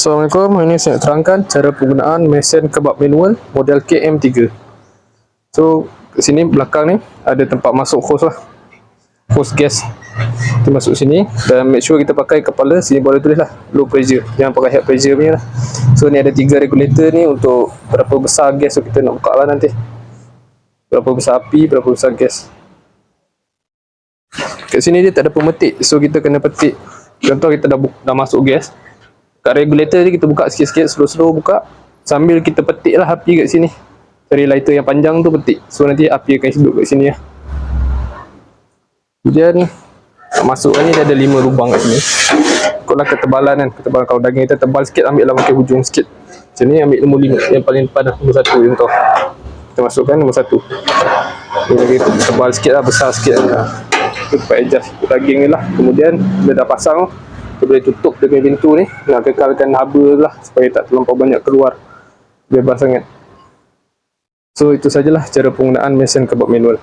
Assalamualaikum, hari ini saya nak terangkan cara penggunaan mesin kebab manual model KM3 So, kat sini belakang ni ada tempat masuk hose lah. Hose gas. Kita masuk sini dan make sure kita pakai kepala Sini boleh tulis lah, low pressure. Jangan pakai high pressure punya lah. So, ni ada tiga regulator ni untuk berapa besar gas so kita nak buka lah nanti. Berapa besar api, berapa besar gas. Kat sini dia tak ada pemetik. So, kita kena petik. Contoh kita dah, dah masuk gas kat regulator ni kita buka sikit-sikit slow-slow buka. Sambil kita petik lah api kat sini. Dari lighter yang panjang tu petik. So nanti api akan hidup kat sini lah kemudian nak masukkan ni dia ada 5 lubang kat sini. Ikutlah ketebalan kan ketebalan kalau daging kita tebal sikit ambil lah makin hujung sikit. Macam ni ambil nombor 5 yang paling depan lah nombor 1 contoh. Kita masukkan nombor 1 ni lagi tebal sikit lah besar sikit lah. Kita adjust daging ni lah. Kemudian bila dah pasang kita boleh tutup dengan pintu ni. Nak kekalkan haba lah supaya tak terlampau banyak keluar. Bebas sangat. So itu sajalah cara penggunaan mesin kebab manual